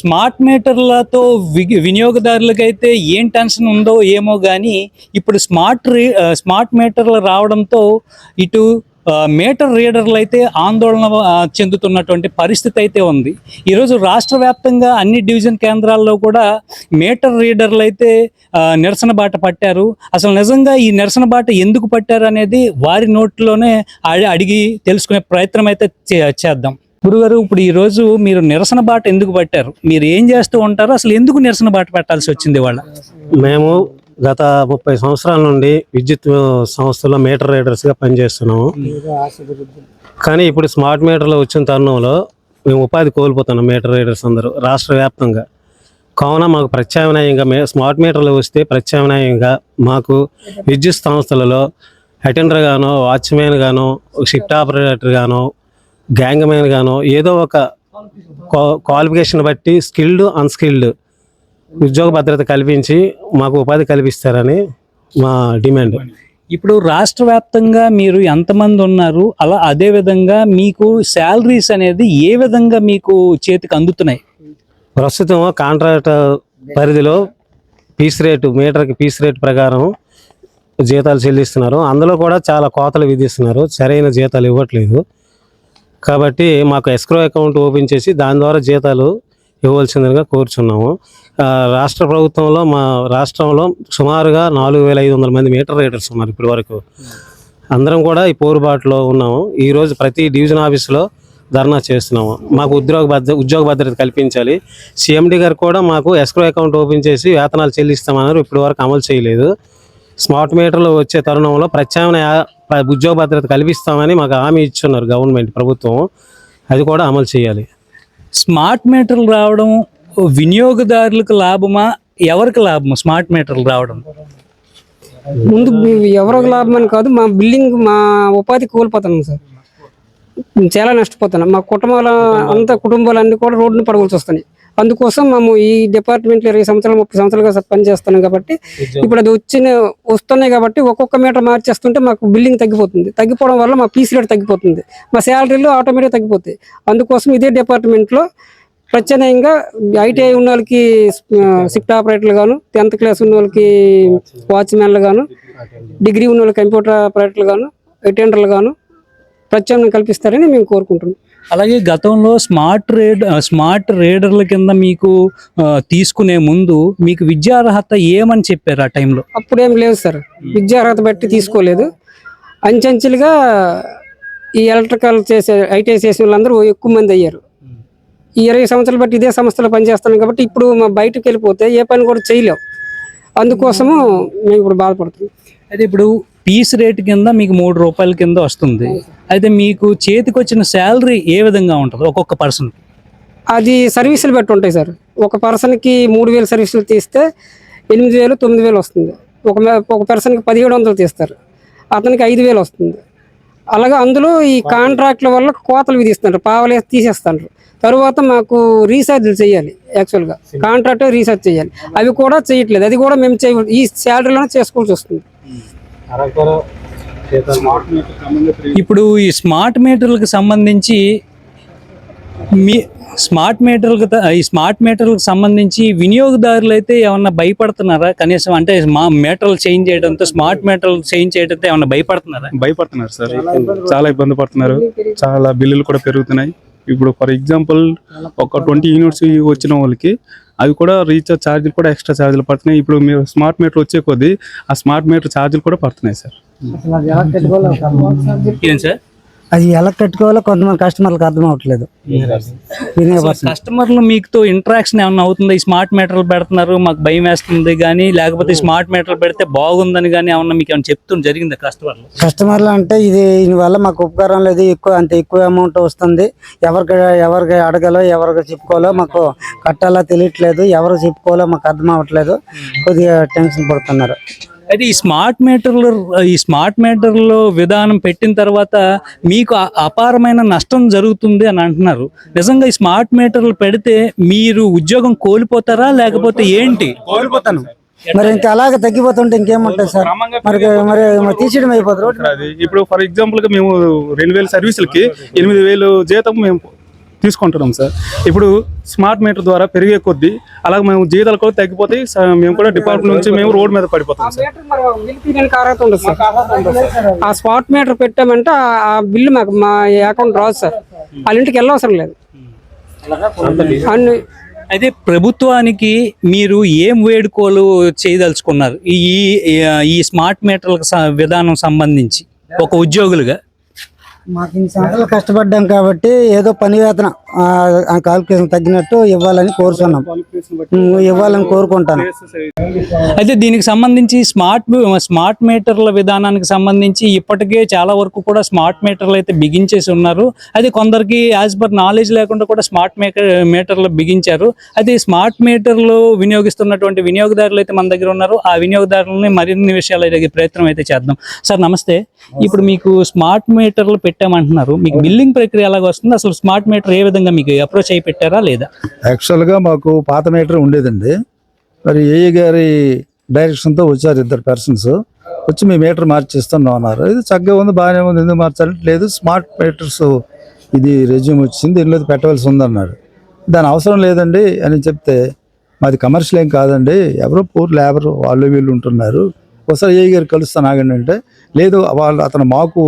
Smart మీటర్లతో వి- వినియోగదారులకైతే ఏం tension ఉందో ఏమో కానీ ఇప్పుడు స్మార్ట్ రీ స్మార్ట్ మీటర్లు రావడంతో ఇటు మీటర్ రీడర్లు అయితే ఆందోళన చెందుతున్నటువంటి పరిస్థితి అయితే ఉంది. ఈరోజు రాష్ట్ర వ్యాప్తంగా అన్ని డివిజన్ కేంద్రాల్లో కూడా మీటర్ రీడర్లు అయితే నిరసన బాట పట్టారు. అసలు నిజంగా ఈ నిరసన బాట ఎందుకు పట్టారు అనేది వారి నోట్లోనే అడి- అడిగి తెలుసుకునే ప్రయత్నం అయితే చే- చేద్దాం. గురుగారు ఇప్పుడు ఈ రోజు మీరు నిరసన బాట ఎందుకు పట్టారు? మీరు ఏం చేస్తూ ఉంటారు అసలు ఎందుకు నిరసన బాట పెట్టాల్సి వచ్చింది వాళ్ళ మేము గత ముప్పై సంవత్సరాల నుండి విద్యుత్ సంస్థలో మీటర్ రైడర్స్గా పనిచేస్తున్నాము. కానీ ఇప్పుడు స్మార్ట్ మీటర్లు వచ్చిన తరుణంలో మేము ఉపాధి కోల్పోతున్నాం మీటర్ రైడర్స్ అందరూ రాష్ట్ర వ్యాప్తంగా. కావున మాకు ప్రత్యామ్నాయంగా స్మార్ట్ మీటర్లు వస్తే ప్రత్యామ్నాయంగా మాకు విద్యుత్ సంస్థలలో అటెండర్ వాచ్మెన్గానో వాచ్మెన్ షిఫ్ట్ ఆపరేటర్ గానో గ్యాంగ్ మ్యాన్ గానో ఏదో ఒక క్వాలిఫికేషన్ బట్టి స్కిల్డ్ అన్స్కిల్డ్ ఉద్యోగ భద్రత కల్పించి మాకు ఉపాధి కల్పిస్తారని మా డిమాండ్. ఇప్పుడు రాష్ట్ర వ్యాప్తంగా మీరు ఎంతమంది ఉన్నారు? అలా అదే విధంగా మీకు శాలరీస్ అనేది ఏ విధంగా మీకు చేతికి అందుతున్నాయి? ప్రస్తుతం కాంట్రాక్ట్ పరిధిలో పీస్ రేటు మీటర్కి పీస్ రేట్ ప్రకారం జీతాలు చెల్లిస్తున్నారు. అందులో కూడా చాలా కోతలు విధిస్తున్నారు. సరైన జీతాలు ఇవ్వట్లేదు. కాబట్టి మాకు ఎస్క్రో అకౌంట్ ఓపెన్ చేసి దాని ద్వారా జీతాలు ఇవ్వాల్సిందిగా కోరుచున్నాము. రాష్ట్ర ప్రభుత్వంలో మా రాష్ట్రంలో సుమారుగా నాలుగు వేల ఐదు వందల మంది మీటర్ రైడర్స్ ఉన్నారు ఇప్పటి వరకు అందరం కూడా ఈ పోరుబాటులో ఉన్నాము. ఈరోజు ప్రతి డివిజన్ ఆఫీసులో ధర్నా చేస్తున్నాము. మాకు ఉద్యోగ భద్ర ఉద్యోగ భద్రత కల్పించాలి. సీఎండీ గారు కూడా మాకు ఎస్క్రో అకౌంట్ ఓపెన్ చేసి వేతనాలు చెల్లిస్తామన్నారు. ఇప్పటి వరకు అమలు చేయలేదు. స్మార్ట్ మీటర్లు వచ్చే తరుణంలో ప్రత్యామ్నాయ ఉద్యోగ భద్రత కల్పిస్తామని మాకు హామీ ఇచ్చున్నారు గవర్నమెంట్ ప్రభుత్వం. అది కూడా అమలు చేయాలి. స్మార్ట్ మీటర్లు రావడం వినియోగదారులకు లాభమా? ఎవరికి లాభం స్మార్ట్ మీటర్లు రావడం? ముందు ఎవరికి లాభం అని కాదు మా బిల్డింగ్ మా ఉపాధి కోల్పోతున్నాం సార్. చాలా నష్టపోతున్నాం. మా కుటుంబాల అంత కుటుంబాలన్నీ కూడా రోడ్డుని పడవలసి వస్తున్నాయి అందుకోసం మేము ఈ డిపార్ట్మెంట్లో ఇరవై సంవత్సరాలు ముప్పై సంవత్సరాలుగా పనిచేస్తున్నాం కాబట్టి ఇప్పుడు అది వచ్చిన వస్తున్నాయి కాబట్టి ఒక్కొక్క మీటర్ మార్చేస్తుంటే మాకు బిల్డింగ్ తగ్గిపోతుంది. తగ్గిపోవడం వల్ల మా పీసీ రేట్ తగ్గిపోతుంది. మా శాలరీలు ఆటోమేటిక్ తగ్గిపోతాయి. అందుకోసం ఇదే డిపార్ట్మెంట్లో ప్రత్యామ్నాయంగా ఐటీఐ ఉన్న వాళ్ళకి షిఫ్ట్ ఆపరేటర్లు గాను టెన్త్ క్లాస్ ఉన్న వాళ్ళకి వాచ్మెన్లు గాను డిగ్రీ ఉన్న వాళ్ళకి కంప్యూటర్ ఆపరేటర్లు గాను అటెండర్లు గాను ప్రత్యామ్నాయం కల్పిస్తారని మేము కోరుకుంటున్నాం. అలాగే గతంలో స్మార్ట్ రేడ్ స్మార్ట్ రీడర్ల కింద మీకు తీసుకునే ముందు మీకు విద్యార్హత ఏమని చెప్పారు ఆ టైంలో? అప్పుడేం లేదు సార్. విద్యార్హత బట్టి తీసుకోలేదు. అంచెంచెలుగా ఈ ఎలక్ట్రికల్ చేసే ఐటీఐ చేసే వాళ్ళందరూ ఎక్కువ మంది అయ్యారు. ఈ ఇరవై సంవత్సరాలు బట్టి ఇదే సంస్థలో పనిచేస్తున్నాం కాబట్టి ఇప్పుడు మా బయటకు వెళ్ళిపోతే ఏ పని కూడా చేయలేం. అందుకోసము మేము ఇప్పుడు బాధపడుతున్నాం. అయితే ఇప్పుడు పీస్ రేట్ కింద మీకు మూడు రూపాయల కింద వస్తుంది. అయితే మీకు చేతికి వచ్చిన శాలరీ ఏ విధంగా ఉంటుంది? ఒక్కొక్క పర్సన్ అది సర్వీసులు బట్టి ఉంటాయి సార్. ఒక పర్సన్కి మూడు వేలు సర్వీసులు తీస్తే ఎనిమిది వేలు తొమ్మిది వేలు వస్తుంది. ఒక ఒక పర్సన్కి పదిహేడు వందలు తీస్తారు. అతనికి ఐదు వేలు వస్తుంది. అలాగే అందులో ఈ కాంట్రాక్ట్ల వల్ల కోతలు విధిస్తున్నారు పావలే తీసేస్తున్నారు తరువాత మాకు రీఛార్జ్లు చేయాలి యాక్చువల్గా కాంట్రాక్ట్ రీఛార్జ్ చేయాలి. అవి కూడా చేయట్లేదు. అది కూడా మేము చేయ ఈ శాలరీలోనే చేసుకోవాల్సి వస్తుంది. ఇప్పుడు ఈ స్మార్ట్ మీటర్లకు సంబంధించి మీ స్మార్ట్ మీటర్లకు ఈ స్మార్ట్ మీటర్లకు సంబంధించి వినియోగదారులు అయితే ఏమన్నా భయపడుతున్నారా? కనీసం అంటే మా మీటర్లు చేంజ్ చేయడంతో స్మార్ట్ మీటర్లు చేంజ్ చేయడంతో ఏమన్నా భయపడుతున్నారా? భయపడుతున్నారు సార్. చాలా ఇబ్బంది పడుతున్నారు. చాలా బిల్లులు కూడా పెరుగుతున్నాయి. ఇప్పుడు ఫర్ ఎగ్జాంపుల్ ఒక ట్వంటీ యూనిట్స్ వచ్చిన వాళ్ళకి అవి కూడా రీఛార్జ్ ఛార్జీలు కూడా ఎక్స్ట్రా ఛార్జీలు పడుతున్నాయి. ఇప్పుడు మీరు స్మార్ట్ మీటర్ వచ్చే కొద్దీ ఆ స్మార్ట్ మీటర్ ఛార్జీలు కూడా పడుతున్నాయి సార్ సార్ అది ఎలా కట్టుకోవాలో కొంతమంది కస్టమర్లకు అర్థం అవ్వట్లేదు. కస్టమర్లు మీతో ఇంటరాక్షన్ ఏమన్నా అవుతుందా? స్మార్ట్ మీటర్లు పెడుతున్నారు మాకు భయం వేస్తుంది కానీ లేకపోతే ఈ స్మార్ట్ మీటర్లు పెడితే బాగుందని కానీ ఏమన్నా మీకు ఏమైనా చెప్తూ జరిగిందా కస్టమర్లు? కస్టమర్లు అంటే ఇది దీనివల్ల మాకు ఉపకారం లేదు. ఎక్కువ అంత ఎక్కువ అమౌంట్ వస్తుంది. ఎవరికి ఎవరికి అడగాలో ఎవరికి చెప్పుకోవాలో మాకు కట్టాలో తెలియట్లేదు. ఎవరు చెప్పుకోవాలో మాకు అర్థం అవ్వట్లేదు. కొద్దిగా టెన్షన్ పడుతున్నారు. అయితే ఈ స్మార్ట్ మీటర్లు ఈ స్మార్ట్ మీటర్లు విధానం పెట్టిన తర్వాత మీకు అపారమైన నష్టం జరుగుతుంది అని అంటున్నారు. నిజంగా ఈ స్మార్ట్ మీటర్లు పెడితే మీరు ఉద్యోగం కోల్పోతారా? లేకపోతే ఏంటి? కోల్పోతాను. మరి ఇంకా అలాగే తగ్గిపోతుంటే ఇంకేముంటుంది సార్? మరి మరి తీసేయడం అయిపోతుంది అది ఇప్పుడు ఫర్ ఎగ్జాంపుల్గా మేము రెండు వేల సర్వీసులకి ఎనిమిది వేలు జీతం మేము తీసుకుంటున్నాం సార్. ఇప్పుడు స్మార్ట్ మీటర్ ద్వారా పెరిగే కొద్దీ అలాగే మేము జీతాలు కూడా తగ్గిపోతాయి. మేము కూడా డిపార్ట్మెంట్ నుంచి మేము రోడ్ మీద పడిపోతాం సార్. ఆ స్పాట్ మీటర్ పెట్టామంటే ఆ- బిల్లు మాకు మా అకౌంట్ రాదు సార్. వాళ్ళ ఇంటికి వెళ్ళవసరం లేదు. అన్ని అయితే ప్రభుత్వానికి మీరు ఏం వేడుకోలు చేయదలుచుకున్నారు? ఈ ఈ- ఈ స్మార్ట్ మీటర్లకు స- విధానం సంబంధించి ఒక ఉద్యోగులుగా? మాకు ఇన్ని సంవత్సరాలు కష్టపడ్డాం కాబట్టి ఏదో పని వేతనం ఆ కాలిఫికేషన్ తగ్గినట్టు ఇవ్వాలని కోరుతున్నాం ఇవ్వాలని కోరుకుంటాను. అయితే దీనికి సంబంధించి స్మార్ట్ స్మార్ట్ మీటర్ల విధానానికి సంబంధించి ఇప్పటికే చాలా వరకు కూడా స్మార్ట్ మీటర్లు అయితే బిగించేసి ఉన్నారు. అది కొందరికి యాజ్ పర్ నాలెడ్జ్ లేకుండా కూడా స్మార్ట్ మీటర్ మీటర్లు బిగించారు. అయితే ఈ స్మార్ట్ మీటర్లు వినియోగిస్తున్నటువంటి వినియోగదారులు అయితే మన దగ్గర ఉన్నారు. ఆ వినియోగదారులని మరిన్ని విషయాలు ప్రయత్నం అయితే చేద్దాం. సార్ నమస్తే. ఇప్పుడు మీకు స్మార్ట్ మీటర్లు పెట్టామంటున్నారు. మీకు బిల్లింగ్ ప్రక్రియ ఎలాగ వస్తుంది అసలు స్మార్ట్ మీటర్ ఏ విధంగా మీకు అప్రోచ్ అయి పెట్టారా లేదా? యాక్చువల్గా మాకు పాత మీటర్ ఉండేదండి. మరి ఏఈ గారి డైరెక్షన్తో వచ్చారు ఇద్దరు పర్సన్స్ వచ్చి మీ మీటర్ మార్చేస్తున్నాం అన్నారు. ఇది చక్కగా ఉంది బాగానే ఉంది ఎందుకు మార్చాలంటే లేదు స్మార్ట్ మీటర్స్ ఇది రెజ్యూమ్ వచ్చింది దీనిలో పెట్టవలసి ఉందన్నాడు దాని అవసరం లేదండి అని చెప్తే మాది కమర్షియల్ ఏం కాదండి. ఎవరో పూర్ లేబర్ వాళ్ళు వీళ్ళు ఉంటున్నారు. ఒకసారి ఏఈ గారు కలుస్తాను ఆగండి అంటే లేదు వాళ్ళు అతను మాకు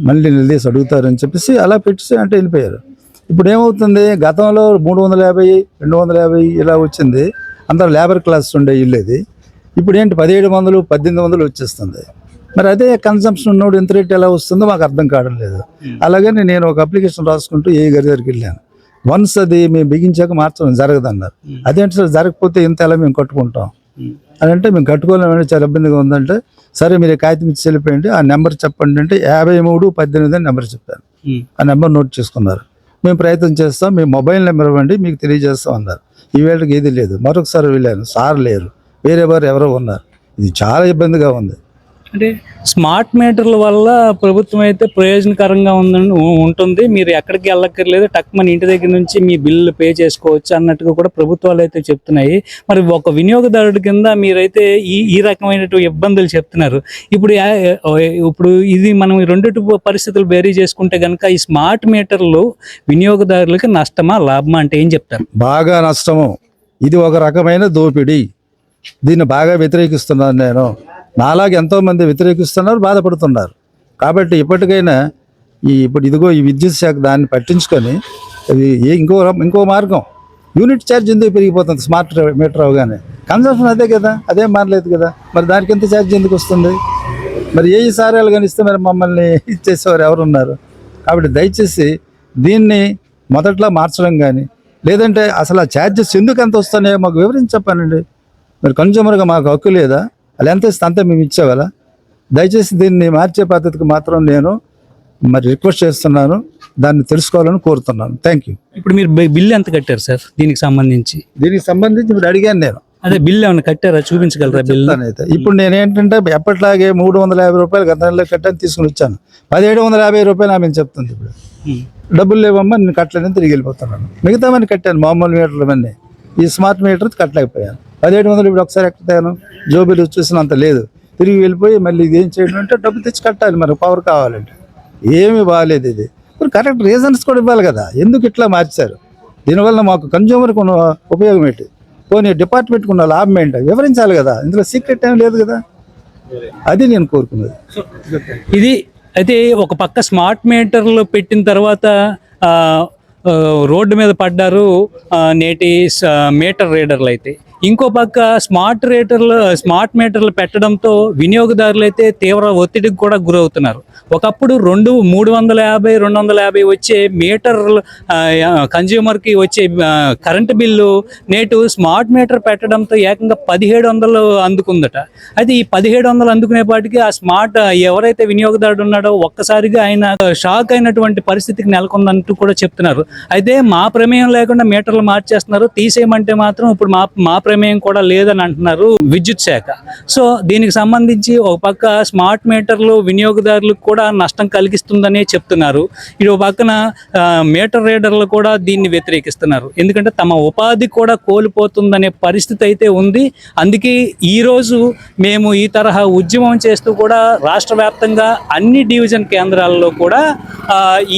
మళ్ళీ నిలదీసి అడుగుతారని చెప్పేసి అలా పెట్టేసి అంటే వెళ్ళిపోయారు. ఇప్పుడు ఏమవుతుంది? గతంలో మూడు వందల యాభై రెండు వందల యాభై ఇలా వచ్చింది. అందరూ లేబర్ క్లాస్ ఉండే ఇల్లు ఇది. ఇప్పుడు ఏంటి? పదిహేడు వందలు పద్దెనిమిది వందలు వచ్చేస్తుంది. మరి అదే కన్సంప్షన్ ఉన్నోడు ఎంత రేట్ ఎలా వస్తుందో మాకు అర్థం కావడం లేదు. అలాగని నేను ఒక అప్లికేషన్ రాసుకుంటూ ఏ గారి దగ్గరికి వెళ్ళాను. వన్స్ అది మేము బిగించాక మార్చడం జరగదన్నారు. అదేంటి సార్ జరగకపోతే ఇంత ఎలా మేము కట్టుకుంటాం? అని అంటే మేము కట్టుకోలేమని చాలా ఇబ్బందిగా ఉందంటే సరే మీరు కాగితం ఇచ్చి వెళ్ళిపోయండి ఆ నెంబర్ చెప్పండి అంటే యాభై మూడు పద్దెనిమిది అని నెంబర్ చెప్పాను. ఆ నెంబర్ నోట్ చేసుకున్నారు. మేము ప్రయత్నం చేస్తాం మీ మొబైల్ నెంబర్ ఇవ్వండి మీకు తెలియజేస్తాం అన్నారు. ఈ వేళకి ఏది లేదు. మరొకసారి వెళ్ళాను సార్ లేరు. వేరే వారు ఎవరో ఉన్నారు. ఇది చాలా ఇబ్బందిగా ఉంది. అంటే స్మార్ట్ మీటర్ల వల్ల ప్రభుత్వం అయితే ప్రయోజనకరంగా ఉందని ఉంటుంది. మీరు ఎక్కడికి వెళ్ళక్కర్లేదు. టక్ మన ఇంటి దగ్గర నుంచి మీ బిల్లు పే చేసుకోవచ్చు అన్నట్టుగా కూడా ప్రభుత్వాలు అయితే చెప్తున్నాయి. మరి ఒక వినియోగదారుడి కింద మీరైతే ఈ ఈ రకమైనటువంటి ఇబ్బందులు చెప్తున్నారు. ఇప్పుడు ఇప్పుడు ఇది మనం రెండు పరిస్థితులు బేరీ చేసుకుంటే కనుక ఈ స్మార్ట్ మీటర్లు వినియోగదారులకి నష్టమా లాభమా అంటే ఏం చెప్తారు? బాగా నష్టము. ఇది ఒక రకమైన దోపిడీ. దీన్ని బాగా వ్యతిరేకిస్తున్నాను నేను. నాలాగా ఎంతోమంది వ్యతిరేకిస్తున్నారు బాధపడుతున్నారు. కాబట్టి ఇప్పటికైనా ఈ ఇప్పుడు ఇదిగో ఈ విద్యుత్ శాఖ దాన్ని పట్టించుకొని ఇది ఏ ఇంకో ఇంకో మార్గం. యూనిట్ ఛార్జ్ ఎందుకు పెరిగిపోతుంది స్మార్ట్ మీటర్ అవగానే? కన్సంప్షన్ అదే కదా అదేం మారలేదు కదా. మరి దానికి ఎంత ఛార్జ్ ఎందుకు వస్తుంది? మరి ఏ సారాలు కనిస్తే మరి మమ్మల్ని ఇచ్చేసేవారు ఎవరు ఉన్నారు కాబట్టి దయచేసి దీన్ని మొదట్లో మార్చడం కానీ లేదంటే అసలు ఆ ఛార్జెస్ ఎందుకు ఎంత వస్తున్నాయో మాకు వివరించి చెప్పానండి మరి కన్జ్యూమర్గా మాకు హక్కు లేదా? అలా ఎంత ఇస్తే అంతే మేము ఇచ్చేవాళ్ళ. దయచేసి దీన్ని మార్చే పద్ధతికి మాత్రం నేను మరి రిక్వెస్ట్ చేస్తున్నాను. దాన్ని తెలుసుకోవాలని కోరుతున్నాను. థ్యాంక్ యూ ఇప్పుడు మీరు బిల్లు ఎంత కట్టారు సార్? దీనికి సంబంధించి? దీనికి సంబంధించి ఇప్పుడు అడిగాను నేను. అదే బిల్లు ఏమైనా కట్టారా? చూపించగలరా బిల్లు? చెప్తానైతే ఇప్పుడు నేను ఏంటంటే ఎప్పటిలాగే మూడు వందల యాభై రూపాయలు గత నెలలో కట్టాను తీసుకుని వచ్చాను. పదిహేడు వందల యాభై రూపాయలు ఆమె చెప్తుంది ఇప్పుడు. డబ్బులు లేవమ్మా నేను కట్టలేదని తిరిగి వెళ్ళిపోతున్నాను. మిగతావన్నీ కట్టాను మామూలు మీటర్లు అన్నీ ఈ స్మార్ట్ మీటర్ కట్టలేకపోయాను. పదిహేడు వందలు ఇప్పుడు ఒకసారి ఎక్కుతాను జోబీలు చూసినంత లేదు. తిరిగి వెళ్ళిపోయి మళ్ళీ ఇది ఏం చేయడం అంటే డబ్బు తెచ్చి కట్టాలి మరి పవర్ కావాలంటే. ఏమీ బాగాలేదు ఇది. మరి కరెక్ట్ రీజన్స్ కూడా ఇవ్వాలి కదా. ఎందుకు ఇట్లా మార్చారు? దీనివల్ల మాకు కన్జ్యూమర్కి ఉన్న ఉపయోగం ఏంటి? పోనీ డిపార్ట్మెంట్కి ఉన్న లాభం ఏంటో? వివరించాలి కదా. ఇందులో సీక్రెట్ ఏం లేదు కదా. అది నేను కోరుకున్నది. ఇది అయితే ఒక పక్క స్మార్ట్ మీటర్లు పెట్టిన తర్వాత రోడ్డు మీద పడ్డారు నేటి మీటర్ రీడర్లు అయితే. ఇంకో పక్క స్మార్ట్ రేటర్లు స్మార్ట్ మీటర్లు పెట్టడంతో వినియోగదారులు అయితే తీవ్ర ఒత్తిడికి కూడా గురవుతున్నారు. ఒకప్పుడు రెండు మూడు వందల యాభై రెండు వందల యాభై వచ్చే మీటర్ కన్జ్యూమర్కి వచ్చే కరెంటు బిల్లు నేటు స్మార్ట్ మీటర్ పెట్టడంతో ఏకంగా పదిహేడు వందలు అందుకుందట. అయితే ఈ పదిహేడు వందలు అందుకునేపాటికి ఆ స్మార్ట్ ఎవరైతే వినియోగదారుడు ఉన్నాడో ఒక్కసారిగా ఆయన షాక్ అయినటువంటి పరిస్థితికి నెలకొందంటూ కూడా చెప్తున్నారు. అయితే మా ప్రమేయం లేకుండా మీటర్లు మార్చేస్తున్నారు. తీసేయమంటే మాత్రం ఇప్పుడు మా మా ప్రమేయం కూడా లేదని అంటున్నారు విద్యుత్ శాఖ. సో దీనికి సంబంధించి ఒక పక్క స్మార్ట్ మీటర్లు వినియోగదారులకు కూడా నష్టం కలిగిస్తుందనే చెప్తున్నారు. ఇటు పక్కన మీటర్ రీడర్లు కూడా దీన్ని వ్యతిరేకిస్తున్నారు. ఎందుకంటే తమ ఉపాధి కూడా కోల్పోతుందనే పరిస్థితి అయితే ఉంది. అందుకే ఈరోజు మేము ఈ తరహా ఉద్యమం చేస్తూ కూడా రాష్ట్ర వ్యాప్తంగా అన్ని డివిజన్ కేంద్రాల్లో కూడా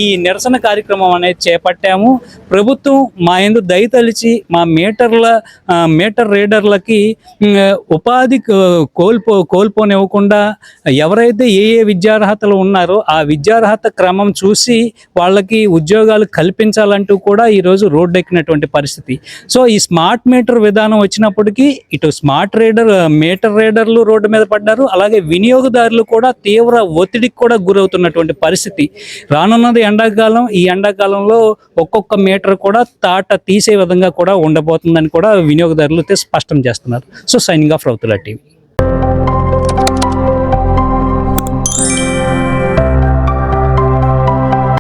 ఈ నిరసన కార్యక్రమం అనేది చేపట్టాము. ప్రభుత్వం మా ఎందు దయతలిచి మా మీటర్ల మీటర్ మీటర్ రీడర్లకి ఉపాధి కోల్పో కోల్పోనివ్వకుండా ఎవరైతే ఏ ఏ విద్యార్హతలు ఉన్నారో ఆ విద్యార్హత క్రమం చూసి వాళ్ళకి ఉద్యోగాలు కల్పించాలంటూ కూడా ఈరోజు రోడ్డు ఎక్కినటువంటి పరిస్థితి. సో ఈ స్మార్ట్ మీటర్ విధానం వచ్చినప్పటికీ ఇటు స్మార్ట్ రీడర్ మీటర్ రీడర్లు రోడ్డు మీద పడ్డారు అలాగే వినియోగదారులు కూడా తీవ్ర ఒత్తిడికి కూడా గురవుతున్నటువంటి పరిస్థితి. రానున్నది ఎండాకాలం ఈ ఎండాకాలంలో ఒక్కొక్క మీటర్ కూడా తాట తీసే విధంగా కూడా ఉండబోతుందని కూడా వినియోగదారులు స్పష్టం చేస్తున్నారు. సో సైనింగ్ ఆఫ్ రౌతుల టీవీ